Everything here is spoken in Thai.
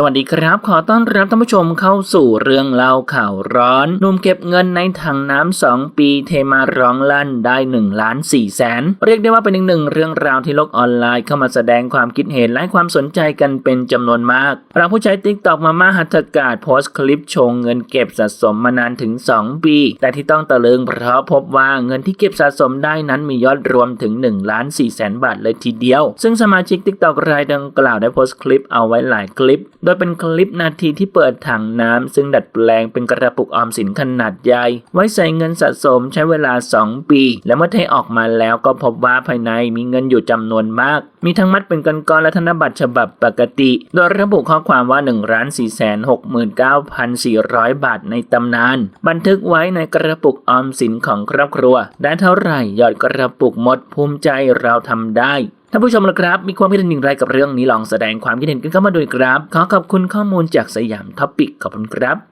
สวัสดีครับ ขอต้อนรับท่านผู้ชมเข้าสู่เรื่องเล่าข่าวร้อนหนุ่มเก็บเงินในถังน้ำสองปีเทมาร้องลั่นได้1ล้าน4แสนเรียกได้ว่าเป็นอีกหนึ่งเรื่องราวที่โลกออนไลน์เข้ามาแสดงความคิดเห็นและความสนใจกันเป็นจำนวนมากเราผู้ใช้ติ๊กตอกมาม่าหัตถกาศโพสต์คลิปโชว์เงินเก็บสะสมมานานถึง 2 ปี แต่ที่ต้องตะลึงเพราะพบว่าเงินที่เก็บสะสมได้นั้นมียอดรวมถึง1ล้าน4แสนบาทเลยทีเดียว ซึ่งสมาชิกติ๊กตอกรายดังกล่าวได้โพสต์คลิปเอาไว้หลายคลิปดยเป็นคลิปนาทีที่เปิดถังน้ำซึ่งดัดแปลงเป็นกระปุกออมสินขนาดใหญ่ ไว้ใส่เงินสะสมใช้เวลา 2 ปี และเมื่อเทออกมาแล้วก็พบว่าภายในมีเงินอยู่จำนวนมาก มีทั้งมัดเป็นก้อนๆและธนบัตรฉบับปกติ โดยระบุข้อความว่า1 4 6 9 4 0 0 บาทในตำนาน บันทึกไว้ในกระปุกออมสินของครอบครัว ได้เท่าไหร่ยอดกระปุกหมดภูมิใจเราทำได้ ท่านผู้ชมละครับ มีความคิดเห็นอย่างไรกับเรื่องนี้ลองแสดงความคิดเห็นกันเข้ามาด้วยครับ ขอขอบคุณข้อมูลจากสยามท็อปิกขอบคุณครับ